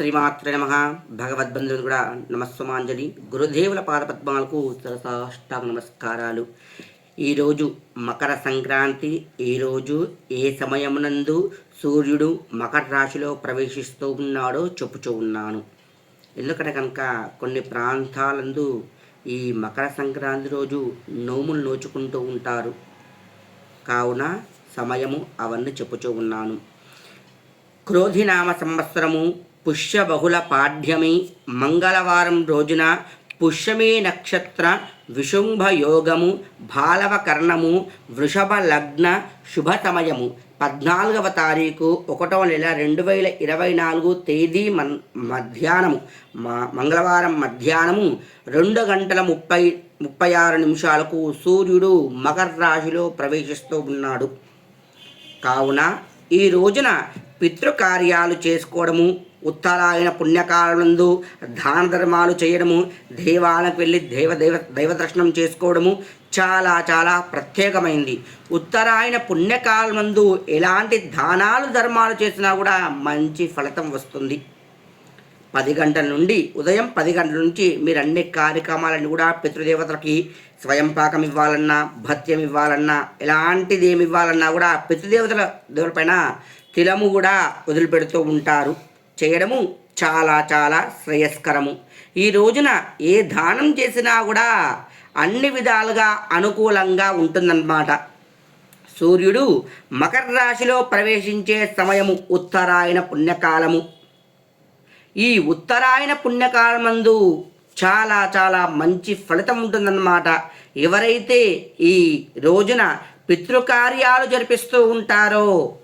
శ్రీమాత్ర నమ. భగవద్బంధువులు కూడా నమస్సుమాంజలి. గురుదేవుల పాదపద్మాలకు సరసాష్టాంగ నమస్కారాలు. ఈరోజు మకర సంక్రాంతి. ఈరోజు ఏ సమయమునందు సూర్యుడు మకర రాశిలో ప్రవేశిస్తూ ఉన్నాడో చెప్పుచూ ఉన్నాను. ఎందుకంటే కనుక కొన్ని ప్రాంతాలందు ఈ మకర సంక్రాంతి రోజు నోములు నోచుకుంటూ ఉంటారు. కావున సమయము అవన్నీ చెప్పుచూ ఉన్నాను. క్రోధినామ సంవత్సరము పుష్య బహుళ పాఠ్యమి మంగళవారం రోజున పుష్యమి నక్షత్ర విశుంభ యోగము బాలవ కర్ణము వృషభ లగ్న శుభ సమయము పద్నాలుగవ తారీఖు ఒకటవ నెల రెండు వేల ఇరవై నాలుగు తేదీ మన్ మధ్యాహ్నము. మ- మంగళవారం మధ్యాహ్నము రెండు గంటల ముప్పై ముప్పై ఆరు నిమిషాలకు సూర్యుడు మకర రాశిలో ప్రవేశిస్తూ ఉన్నాడు. కావున ఈ రోజున పితృకార్యాలు చేసుకోవడము ఉత్తరాయణ పుణ్యకాలందు దాన ధర్మాలు చేయడము దేవాలకు వెళ్ళి దేవ దేవ దైవ దర్శనం చేసుకోవడము చాలా చాలా ప్రత్యేకమైంది. ఉత్తరాయణ పుణ్యకాలమందు ఎలాంటి దానాలు ధర్మాలు చేసినా కూడా మంచి ఫలితం వస్తుంది. పది గంటల నుండి ఉదయం పది గంటల నుంచి మీరు అన్ని కార్యక్రమాలను కూడా పితృదేవతలకి స్వయం పాకం ఇవ్వాలన్నా భత్యం ఇవ్వాలన్నా ఎలాంటిది ఏమి ఇవ్వాలన్నా కూడా పితృదేవతల దేవులపైన తిలము కూడా వదిలిపెడుతూ ఉంటారు. చేయడము చాలా చాలా శ్రేయస్కరము. ఈ రోజున ఏ దానం చేసినా కూడా అన్ని విధాలుగా అనుకూలంగా ఉంటుందన్నమాట. సూర్యుడు మకర రాశిలో ప్రవేశించే సమయము ఉత్తరాయణ పుణ్యకాలము. ఈ ఉత్తరాయణ పుణ్యకాలమందు చాలా చాలా మంచి ఫలితం ఉంటుందన్నమాట. ఎవరైతే ఈ రోజున పితృకార్యాలు జరిపిస్తూ ఉంటారో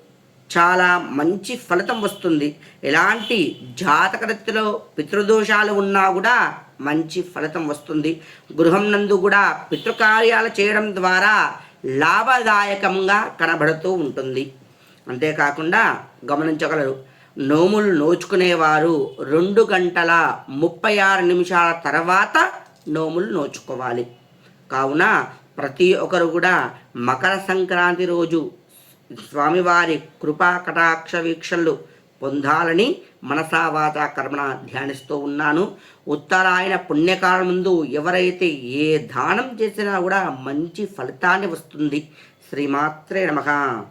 చాలా మంచి ఫలితం వస్తుంది. ఎలాంటి జాతకరీతిలో పితృదోషాలు ఉన్నా కూడా మంచి ఫలితం వస్తుంది. గృహం నందు కూడా పితృకార్యాలు చేయడం ద్వారా లాభదాయకంగా కనబడుతూ ఉంటుంది. అంతేకాకుండా గమనించగలరు నోములు నోచుకునేవారు రెండు గంటల ముప్పై ఆరు నిమిషాల తర్వాత నోములు నోచుకోవాలి. కావున ప్రతి ఒక్కరు కూడా మకర సంక్రాంతి రోజు స్వామివారి కృపా కటాక్ష పొందాలని మనసావాత కర్మణ ధ్యానిస్తూ ఉన్నాను. ఉత్తరాయణ పుణ్యకాలం ముందు ఎవరైతే ఏ దానం చేసినా కూడా మంచి ఫలితాన్ని వస్తుంది. శ్రీమాత్రే నమహా